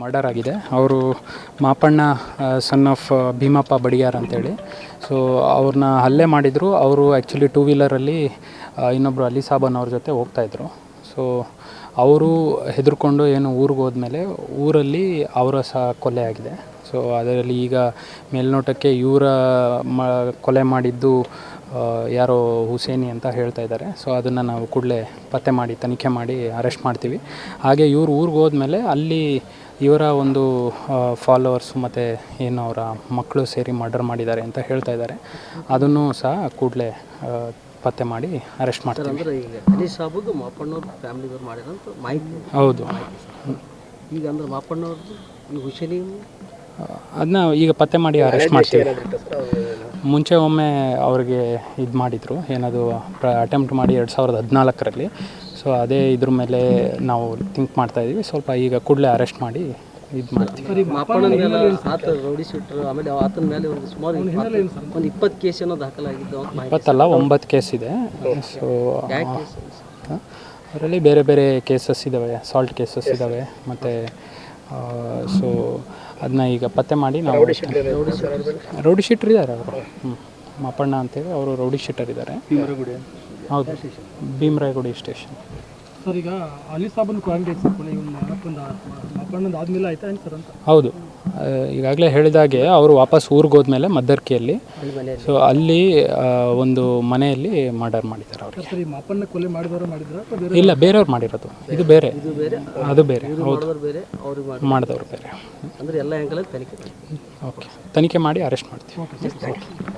Murder ಆಗಿದೆ. ಅವರು Mapanna son of Bheemappa Badiyar ಅಂತೇಳಿ. ಸೊ ಅವ್ರನ್ನ ಹಲ್ಲೆ ಮಾಡಿದರು. ಅವರು ಆ್ಯಕ್ಚುಲಿ ಟೂ ವೀಲರಲ್ಲಿ ಇನ್ನೊಬ್ಬರು ಅಲಿ ಸಾಬನ್ ಅವ್ರ ಜೊತೆ ಹೋಗ್ತಾಯಿದ್ರು ಸೊ ಅವರು ಹೆದರ್ಕೊಂಡು ಏನು ಊರಿಗೆ ಹೋದ್ಮೇಲೆ ಊರಲ್ಲಿ ಅವರ ಸಹ ಕೊಲೆ ಆಗಿದೆ. ಸೊ ಅದರಲ್ಲಿ ಈಗ ಮೇಲ್ನೋಟಕ್ಕೆ ಇವರ ಮ, ಕೊಲೆ ಮಾಡಿದ್ದು ಯಾರೋ ಹುಸೇನಿ ಅಂತ ಹೇಳ್ತಾ ಇದ್ದಾರೆ ಸೊ ಅದನ್ನು ನಾವು ಕೂಡಲೇ ಪತ್ತೆ ಮಾಡಿ, ತನಿಖೆ ಮಾಡಿ ಅರೆಸ್ಟ್ ಮಾಡ್ತೀವಿ. ಹಾಗೆ ಇವ್ರು ಊರಿಗೆ ಹೋದ್ಮೇಲೆ ಅಲ್ಲಿ ಇವರ ಒಂದು ಫಾಲೋವರ್ಸು ಮತ್ತು ಏನು ಅವರ ಮಕ್ಕಳು ಸೇರಿ ಮರ್ಡರ್ ಮಾಡಿದ್ದಾರೆ ಅಂತ ಹೇಳ್ತಾ ಇದ್ದಾರೆ. ಅದನ್ನು ಸಹ ಕೂಡಲೇ ಪತ್ತೆ ಮಾಡಿ ಅರೆಸ್ಟ್ ಮಾಡ್ತಾರೆ ಹೌದು. ಈಗ ಅಂದ್ರೆ ಅದನ್ನ ಈಗ ಪತ್ತೆ ಮಾಡಿ ಅರೆಸ್ಟ್ ಮಾಡ್ತೀವಿ. ಮುಂಚೆ ಒಮ್ಮೆ ಅವ್ರಿಗೆ ಇದು ಮಾಡಿದರು. ಏನದು ಪ್ರ ಅಟೆಂಪ್ಟ್ ಮಾಡಿ ಎರಡು ಸಾವಿರದ ಹದಿನಾಲ್ಕರಲ್ಲಿ. ಸೊ ಅದೇ ಇದ್ರ ಮೇಲೆ ನಾವು ಥಿಂಕ್ ಮಾಡ್ತಾಯಿದ್ದೀವಿ ಸ್ವಲ್ಪ ಈಗ ಕೂಡಲೇ ಅರೆಸ್ಟ್ ಮಾಡಿ ಇದು ಮಾಡ್ತೀವಿ. ಮಾಪಣ್ಣನ ಮೇಲೆ ಆತ ರೌಡಿ ಶೀಟ್ರು ಆಮೇಲೆ ಆತನ ಮೇಲೆ ಒಂದು ಸುಮಾರು ಒಂದು ಇಪ್ಪತ್ತು ಕೇಸ್ ಏನೋ ದಾಖಲಾಗಿದ್ದು ಅಂತ ಮಾಹಿತಿ ಇಪ್ಪತ್ತಲ್ಲ ಒಂಬತ್ತು ಕೇಸ್ ಇದೆ. ಸೊ ಯಾಕೆ? ಅದರಲ್ಲಿ ಬೇರೆ ಬೇರೆ ಕೇಸಸ್ ಇದ್ದಾವೆ ಸಾಲ್ಟ್ ಕೇಸಸ್ ಇದ್ದಾವೆ ಮತ್ತು ಸೊ ಅದನ್ನ ಈಗ ಪತ್ತೆ ಮಾಡಿ ನಾವು ರೌಡಿ ಶೀಟರ್ ಇದ್ದಾರೆ ಅವರು. ಹ್ಞೂ ಮಾಪಣ್ಣ ಅಂತೇಳಿ ಅವರು ರೌಡಿ ಶೀಟರ್ ಇದ್ದಾರೆ ಹೌದು. ಭೀಮರಾಯಗುಡಿ ಸ್ಟೇಷನ್. ಸರ್ ಈಗ ಅಲಿ ಸಾಬನ್ ಕ್ವಾರಂಟೈನ್ ಆದ್ಮೇಲೆ ಆಯ್ತಾ ಸರ್ ಅಂತ? ಹೌದು. ಈಗಾಗಲೇ ಹೇಳಿದಾಗೆ ಅವರು ವಾಪಸ್ ಊರಿಗೆ ಹೋದ್ಮೇಲೆ ಮದ್ದರ್ಕಿಯಲ್ಲಿ. ಸೊ ಅಲ್ಲಿ ಒಂದು ಮನೆಯಲ್ಲಿ ಮರ್ಡರ್ ಮಾಡಿದ್ದಾರೆ ಅವ್ರಿಗೆ. ಮಾಪಣ್ಣ ಕೊಲೆ ಮಾಡಿದವರು ಮಾಡಿದ್ರ ಇಲ್ಲ ಬೇರೆಯವ್ರು ಮಾಡಿರೋದು. ಇದು ಬೇರೆ. ಅದು ಬೇರೆ. ಹೌದು. ಮಾಡಿದವ್ರು ಬೇರೆ ಅವ್ರಿಗೆ ಮಾಡಿದವರು ಬೇರೆ. ಅಂದ್ರೆ ಎಲ್ಲ ತನಿಖೆ. ಓಕೆ ತನಿಖೆ ಮಾಡಿ ಅರೆಸ್ಟ್ ಮಾಡ್ತೀವಿ.